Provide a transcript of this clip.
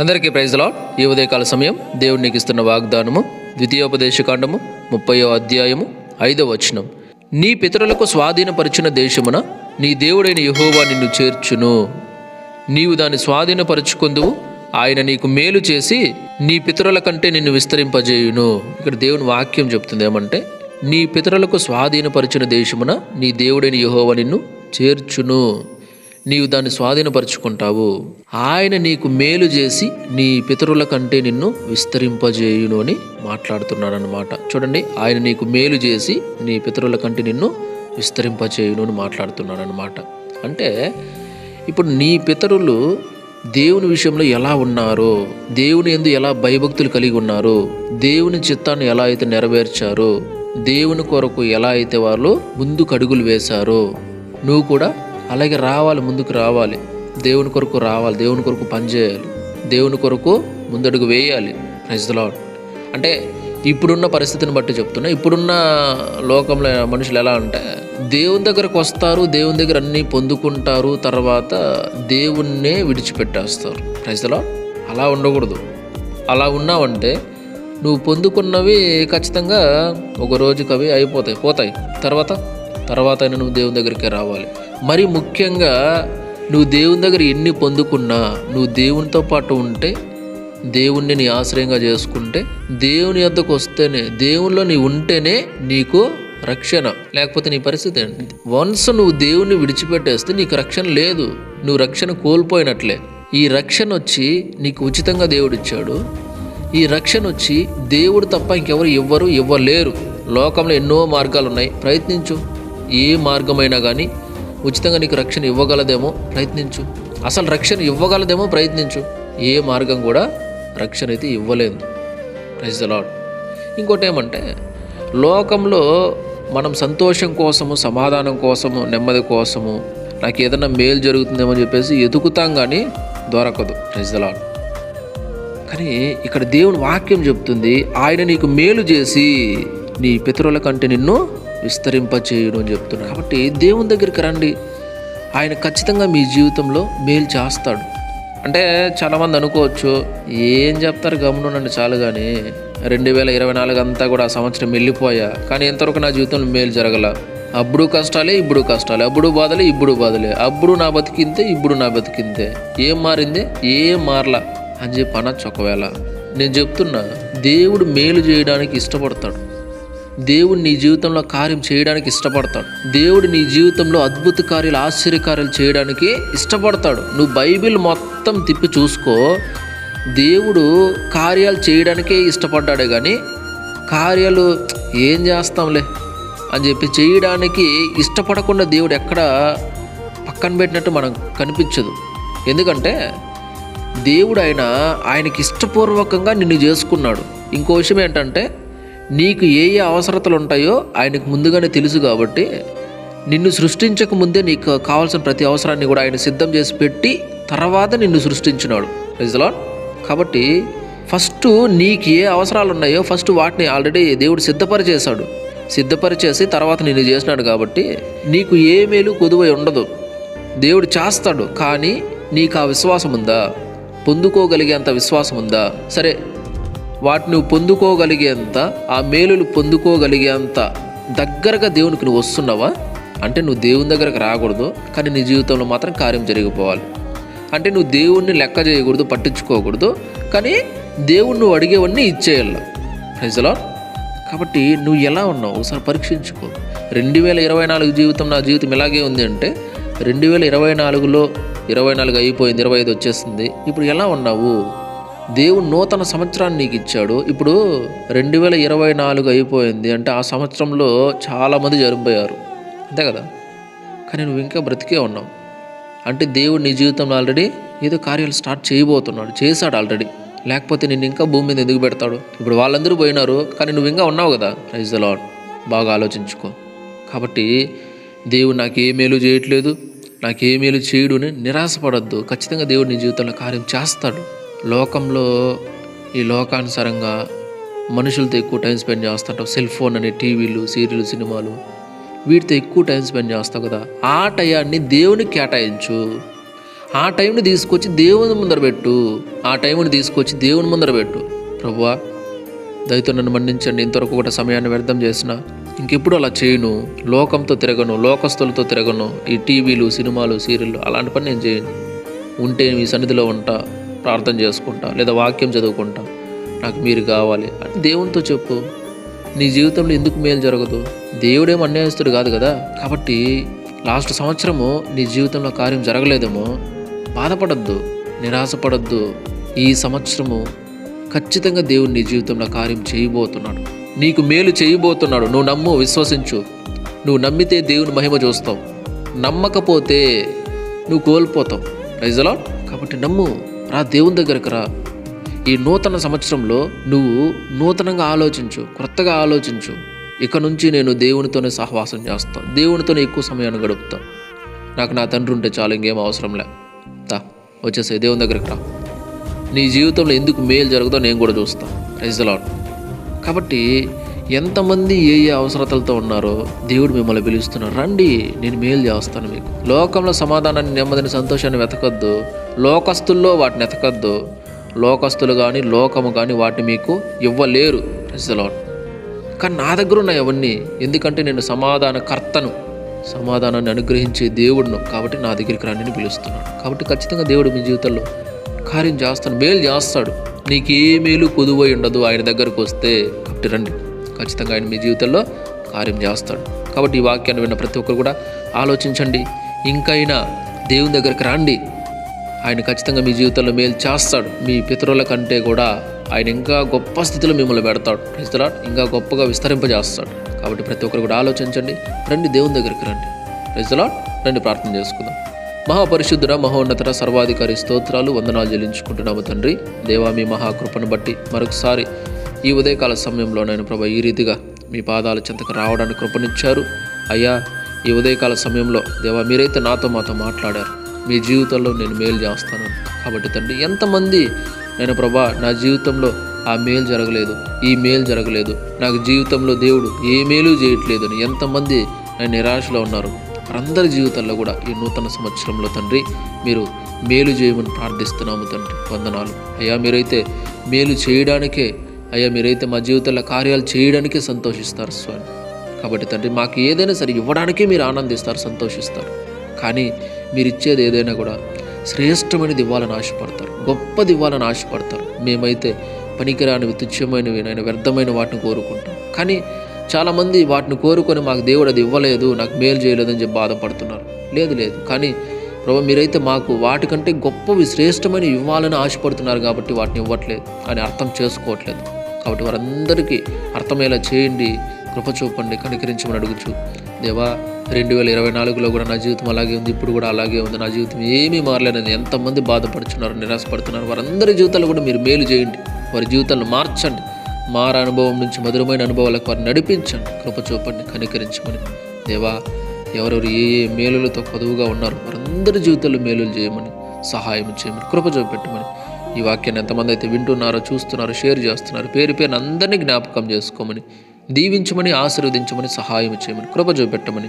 అందరికీ ప్రైజ్లో ఈ ఉదయకాల సమయం దేవుడు నీకు ఇస్తున్న వాగ్దానము ద్వితీయోపదేశకాండము ముప్పయో అధ్యాయము ఐదవ వచనం. నీ పితరులకు స్వాధీనపరిచిన దేశమున నీ దేవుడైన యహోవా నిన్ను చేర్చును. నీవు దాన్ని స్వాధీనపరుచుకుందువు ఆయన నీకు మేలు చేసి నీ పితరుల కంటే నిన్ను విస్తరింపజేయును. ఇక్కడ దేవుని వాక్యం చెప్తుంది ఏమంటే నీ పితరులకు స్వాధీనపరిచిన దేశమున నీ దేవుడైన యెహోవా నిన్ను చేర్చును. నీవు దాన్ని స్వాధీనపరుచుకుంటావు. ఆయన నీకు మేలు చేసి నీ పితరుల కంటే నిన్ను విస్తరింపజేయును అని మాట్లాడుతున్నాడనమాట చూడండి ఆయన నీకు మేలు చేసి నీ పితరుల కంటే నిన్ను విస్తరింపజేయును అని మాట్లాడుతున్నాడనమాట అంటే ఇప్పుడు నీ పితరులు దేవుని విషయంలో ఎలా ఉన్నారో దేవుని ఎందు ఎలా భయభక్తులు కలిగి ఉన్నారో దేవుని చిత్తాన్ని ఎలా అయితే నెరవేర్చారో దేవుని కొరకు ఎలా అయితే వాళ్ళు ముందుకు అడుగులు వేశారో నువ్వు కూడా అలాగే రావాలి ముందుకు రావాలి. దేవుని కొరకు రావాలి దేవుని కొరకు పనిచేయాలి దేవుని కొరకు ముందడుగు వేయాలి. ప్రజలాడ్ అంటే ఇప్పుడున్న పరిస్థితిని బట్టి చెప్తున్నా. ఇప్పుడున్న లోకంలో మనుషులు ఎలా అంటే దేవుని దగ్గరకు వస్తారు దేవుని దగ్గర అన్నీ పొందుకుంటారు తర్వాత దేవుణ్ణే విడిచిపెట్టేస్తారు. ప్రజలో అలా ఉండకూడదు. అలా ఉన్నావంటే నువ్వు పొందుకున్నవి ఖచ్చితంగా ఒక రోజుకి అవి అయిపోతాయి పోతాయి. తర్వాత? తర్వాత అయినా నువ్వు దేవుని దగ్గరికి రావాలి. మరి ముఖ్యంగా నువ్వు దేవుని దగ్గర ఎన్ని పొందుకున్నా నువ్వు దేవునితో పాటు ఉంటే దేవుణ్ణి నీ ఆశ్రయంగా చేసుకుంటే దేవుని యొద్దకు వస్తేనే దేవునిలో నీ ఉంటేనే నీకు రక్షణ. లేకపోతే నీ పరిస్థితి ఏంటి? వన్స్ నువ్వు దేవుణ్ణి విడిచిపెట్టేస్తే నీకు రక్షణ లేదు. నువ్వు రక్షణ కోల్పోయినట్లే. ఈ రక్షణ వచ్చి నీకు ఉచితంగా దేవుడిచ్చాడు ఈ రక్షణ వచ్చి దేవుడు తప్ప ఇంకెవరు ఇవ్వరు ఇవ్వలేరు. లోకంలో ఎన్నో మార్గాలు ఉన్నాయి ప్రయత్నించు. ఏ మార్గమైనా కానీ ఉచితంగా నీకు రక్షణ ఇవ్వగలదేమో ప్రయత్నించు. అసలు రక్షణ ఇవ్వగలదేమో ప్రయత్నించు. ఏ మార్గం కూడా రక్షణ అయితే ఇవ్వలేదు. ప్రైజ్ ద లాడ్ ఇంకోటి ఏమంటే లోకంలో మనం సంతోషం కోసము సమాధానం కోసము నెమ్మది కోసము నాకు ఏదైనా మేలు జరుగుతుందేమో చెప్పేసి ఎదుగుతాం కానీ దొరకదు. ప్రైజ్ ద లాడ్ కానీ ఇక్కడ దేవుని వాక్యం చెప్తుంది ఆయన నీకు మేలు చేసి నీ పితరుల కంటే నిన్ను విస్తరింపచేయును అని చెప్తున్నాడు. కాబట్టి దేవుని దగ్గరికి రండి. ఆయన ఖచ్చితంగా మీ జీవితంలో మేలు చేస్తాడు. అంటే చాలామంది అనుకోవచ్చు ఏం చెప్తారు గమనుండండి చాలు కానీ రెండు వేల ఇరవై నాలుగు అంతా కూడా ఆ సంవత్సరం వెళ్ళిపోయా కానీ ఎంతవరకు నా జీవితంలో మేలు జరగల. అప్పుడు కష్టాలే ఇప్పుడు కష్టాలే అప్పుడు బాధలే ఇప్పుడు బాధలే. అప్పుడు నా బతికింతే ఇప్పుడు నా బతికింతే ఏం మారిందే? ఏం మారలా అని చెప్పి అనొచ్చు ఒకవేళ. నేను చెప్తున్నా దేవుడు మేలు చేయడానికి ఇష్టపడతాడు. దేవుడు నీ జీవితంలో కార్యం చేయడానికి ఇష్టపడతాడు. దేవుడు నీ జీవితంలో అద్భుత కార్యాలు ఆశ్చర్యకార్యాలు చేయడానికి ఇష్టపడతాడు. నువ్వు బైబిల్ మొత్తం తిప్పి చూసుకో దేవుడు కార్యాలు చేయడానికే ఇష్టపడ్డాడే కానీ కార్యాలు ఏం చేస్తాంలే అని చెప్పి చేయడానికి ఇష్టపడకుండా దేవుడు ఎక్కడ పక్కన పెట్టినట్టు మనకు కనిపించదు. ఎందుకంటే దేవుడు ఆయన ఆయనకి ఇష్టపూర్వకంగా నిన్ను చేసుకున్నాడు. ఇంకో విషయం ఏంటంటే నీకు ఏ ఏ అవసరతలు ఉంటాయో ఆయనకు ముందుగానే తెలుసు కాబట్టి నిన్ను సృష్టించక ముందే నీకు కావాల్సిన ప్రతి అవసరాన్ని కూడా ఆయన సిద్ధం చేసి పెట్టి తర్వాత నిన్ను సృష్టించినాడు. ఇజ్లాన్ కాబట్టి ఫస్ట్ నీకు ఏ అవసరాలు ఉన్నాయో ఫస్ట్ వాటిని ఆల్రెడీ దేవుడు సిద్ధపరిచేశాడు. సిద్ధపరిచేసి తర్వాత నిన్ను చేసినాడు కాబట్టి నీకు ఏ మేలు కొదువై ఉండదు. దేవుడు చేస్తాడు కానీ నీకు ఆ విశ్వాసం ఉందా పొందుకోగలిగేంత విశ్వాసం ఉందా సరే వాటిని పొందుకోగలిగేంత ఆ మేలులు పొందుకోగలిగేంత దగ్గరగా దేవునికి నువ్వు వస్తున్నావా? అంటే నువ్వు దేవుని దగ్గరకు రాకూడదు కానీ నీ జీవితంలో మాత్రం కార్యం జరిగిపోవాలి. అంటే నువ్వు దేవుణ్ణి లెక్క చేయకూడదు పట్టించుకోకూడదు కానీ దేవుణ్ణి నువ్వు అడిగేవన్నీ ఇచ్చేయాలి. ప్రజలో కాబట్టి నువ్వు ఎలా ఉన్నావు? ఒకసారి పరీక్షించుకో. రెండు వేల ఇరవై నాలుగు జీవితం నా జీవితం ఇలాగే ఉంది అంటే రెండు వేల ఇరవై నాలుగులో ఇరవై నాలుగు అయిపోయింది ఇరవై ఐదు వచ్చేస్తుంది ఇప్పుడు ఎలా ఉన్నావు? దేవుడు నూతన సంవత్సరాన్ని నీకు ఇచ్చాడు. ఇప్పుడు రెండు వేల ఇరవై నాలుగు అయిపోయింది అంటే ఆ సంవత్సరంలో చాలామంది జరిగిపోయారు. అంతే కదా? కానీ నువ్వు ఇంకా బ్రతికే ఉన్నావు. అంటే దేవుడు నీ జీవితంలో ఆల్రెడీ ఏదో కార్యాలు స్టార్ట్ చేయబోతున్నాడు. చేశాడు ఆల్రెడీ. లేకపోతే నిన్ను ఇంకా భూమి మీద ఎందుకు పెడతాడు? ఇప్పుడు వాళ్ళందరూ పోయినారు కానీ నువ్వు ఇంకా ఉన్నావు కదా? ప్రైజ్ ద లాడ్ బాగా ఆలోచించుకో. కాబట్టి దేవుడు నాకు ఏ మేలు చేయట్లేదు. నాకు ఏ మేలు చేయడు అని నిరాశపడద్దు. ఖచ్చితంగా దేవుడు నీ జీవితంలో కార్యం చేస్తాడు. లోకంలో ఈ లోకానుసారంగా మనుషులతో ఎక్కువ టైం స్పెండ్ చేస్తుంటావు. సెల్ ఫోన్ అనే టీవీలు సీరియల్ సినిమాలు. వీటితో ఎక్కువ టైం స్పెండ్ చేస్తావు కదా. ఆ టయాన్ని దేవునికి కేటాయించు. ఆ టైంని తీసుకొచ్చి దేవుని ముందర పెట్టు. ఆ టైంని తీసుకొచ్చి దేవుని ముందర పెట్టు. ప్రభువా దయతో నన్ను మన్నించండి. ఇంతవరకు కూడా సమయాన్ని వ్యర్థం చేసిన. ఇంకెప్పుడు అలా చేయను. లోకంతో తిరగను లోకస్తులతో తిరగను. ఈ టీవీలు సినిమాలు సీరియళ్ళు అలాంటి పని నేను చేయను. ఉంటే మీ సన్నిధిలో ఉంటా. ప్రార్థన చేసుకుంటా లేదా వాక్యం చదువుకుంటా. నాకు మీరు కావాలి. అని దేవునితో చెప్పు నీ జీవితంలో ఎందుకు మేలు జరగదు? దేవుడేం అన్యాయస్తుడు కాదు కదా? కాబట్టి లాస్ట్ సంవత్సరము నీ జీవితంలో కార్యం జరగలేదేమో బాధపడద్దు నిరాశపడద్దు. ఈ సంవత్సరము ఖచ్చితంగా దేవుడు నీ జీవితంలో కార్యం చేయబోతున్నాడు. నీకు మేలు చేయబోతున్నాడు. నువ్వు నమ్ము విశ్వసించు. నువ్వు నమ్మితే దేవుని మహిమ చూస్తావు. నమ్మకపోతే నువ్వు కోల్పోతావు. రైజలా కాబట్టి నమ్ము. రా దేవుని దగ్గరకు రా. ఈ నూతన సంవత్సరంలో నువ్వు నూతనంగా ఆలోచించు కొత్తగా ఆలోచించు. ఇక నుంచి నేను దేవునితోనే సహవాసం చేస్తాను దేవునితోనే ఎక్కువ సమయాన్ని గడుపుతాను నాకు నా తండ్రి ఉంటే చాలు ఇంకేం అవసరం లే. తా వచ్చేసే దేవుని దగ్గరికి రా. నీ జీవితంలో ఎందుకు మేలు జరుగుతుందో నేను కూడా చూస్తాను రైజలాడ్ కాబట్టి ఎంతమంది ఏ ఏ అవసరతలతో ఉన్నారో దేవుడు మిమ్మల్ని పిలుస్తున్నారు రండి నేను మేలు చేస్తాను మీకు. లోకంలో సమాధానాన్ని నెమ్మదిని సంతోషాన్ని వెతకద్దు. లోకస్తుల్లో వాటిని ఎతకద్దు లోకస్తులు కానీ లోకము కానీ వాటిని మీకు ఇవ్వలేరు. రైజలాడ్ కానీ నా దగ్గర ఉన్నాయి అవన్నీ. ఎందుకంటే నేను సమాధాన కర్తను సమాధానాన్ని అనుగ్రహించే దేవుడును. కాబట్టి నా దగ్గరికి రండిని పిలుస్తున్నాడు. కాబట్టి ఖచ్చితంగా దేవుడు మీ జీవితంలో కార్యం చేస్తాడు. మేలు చేస్తాడు. నీకు ఏ మేలు కొదువై ఉండదు ఆయన దగ్గరకు వస్తే. కాబట్టి రండి. ఖచ్చితంగా ఆయన మీ జీవితంలో కార్యం చేస్తాడు. కాబట్టి ఈ వాక్యాన్ని విన్న ప్రతి ఒక్కరు కూడా ఆలోచించండి. ఇంకైనా దేవుని దగ్గరికి రండి. ఆయన ఖచ్చితంగా మీ జీవితంలో మేలు చేస్తాడు. మీ పితరుల కంటే కూడా ఆయన ఇంకా గొప్ప స్థితిలో మిమ్మల్ని పెడతాడు. ఇస్తారా ఇంకా గొప్పగా విస్తరింపజేస్తాడు. కాబట్టి ప్రతి ఒక్కరు కూడా ఆలోచించండి. రండి దేవుని దగ్గరికి రండి. రైతులా రండి ప్రార్థన చేసుకుందాం. మహాపరిశుద్ధుర మహోన్నతర సర్వాధికారి స్తోత్రాలు వందనాలు చెల్లించుకుంటున్నాము తండ్రి. దేవా మీ మహాకృపను బట్టి మరొకసారి ఈ ఉదయకాల సమయంలో నేను ప్రభా ఈ రీతిగా మీ పాదాల చెంతకు రావడానికి కృపనిచ్చారు. అయ్యా ఈ ఉదయకాల సమయంలో దేవా మీరైతే నాతో మాతో మాట్లాడారు. మీ జీవితంలో నేను మేలు చేస్తాను. కాబట్టి తండ్రి ఎంతమంది నేను ప్రభా నా జీవితంలో ఆ మేలు జరగలేదు ఈ మేలు జరగలేదు. నాకు జీవితంలో దేవుడు ఏ మేలు చేయట్లేదు అని ఎంతమంది నేను నిరాశలో ఉన్నారు. అందరి జీవితాల్లో కూడా ఈ నూతన సంవత్సరంలో తండ్రి మీరు మేలు చేయమని ప్రార్థిస్తున్నాము తండ్రి. వందనాలు. అయ్యా మీరైతే మేలు చేయడానికే అయ్యా మీరైతే మా జీవితంలో కార్యాలు చేయడానికే సంతోషిస్తారు స్వామి. కాబట్టి తండ్రి మాకు ఏదైనా సరే ఇవ్వడానికే మీరు ఆనందిస్తారు సంతోషిస్తారు. కానీ మీరు ఇచ్చేది ఏదైనా కూడా శ్రేష్టమైనది ఇవ్వాలని ఆశపడతారు. గొప్పది ఇవ్వాలని ఆశపడతారు. మేమైతే పనికిరానివి తుచ్చమైనవి నేను వ్యర్థమైన వాటిని కోరుకుంటాం. కానీ చాలామంది వాటిని కోరుకొని మాకు దేవుడు అది ఇవ్వలేదు నాకు మేలు చేయలేదని చెప్పి బాధపడుతున్నారు. లేదు లేదు. కానీ ప్రభు మీరైతే మాకు వాటికంటే గొప్పవి శ్రేష్టమైన ఇవ్వాలని ఆశపడుతున్నారు కాబట్టి వాటిని ఇవ్వట్లేదు అని అర్థం చేసుకోవట్లేదు. కాబట్టి వారందరికీ అర్థమయ్యేలా చేయండి కృప చూపండి కనికరించమని అడుగుచు దేవా రెండు వేల ఇరవై నాలుగులో కూడా నా జీవితం అలాగే ఉంది ఇప్పుడు కూడా అలాగే ఉంది. నా జీవితం ఏమీ మారలేదని ఎంతమంది బాధపడుతున్నారు నిరాశపడుతున్నారు వారందరి జీవితాలు కూడా మీరు మేలు చేయండి. వారి జీవితాలను మార్చండి. మార అనుభవం నుంచి మధురమైన అనుభవాలకు వారిని నడిపించండి. కృప చూపండి కనికరించమని. దేవా ఎవరెవరు ఏ ఏ మేలులతో కొదువుగా ఉన్నారు వారందరి జీవితాల్లో మేలులు చేయమని సహాయం చేయమని కృప చూపెట్టమని. ఈ వాక్యాన్ని ఎంతమంది అయితే వింటున్నారో చూస్తున్నారో షేర్ చేస్తున్నారు పేరు పేరు అందరినీ జ్ఞాపకం చేసుకోమని దీవించమని ఆశీర్వదించమని సహాయం చేయమని కృప చూపెట్టమని.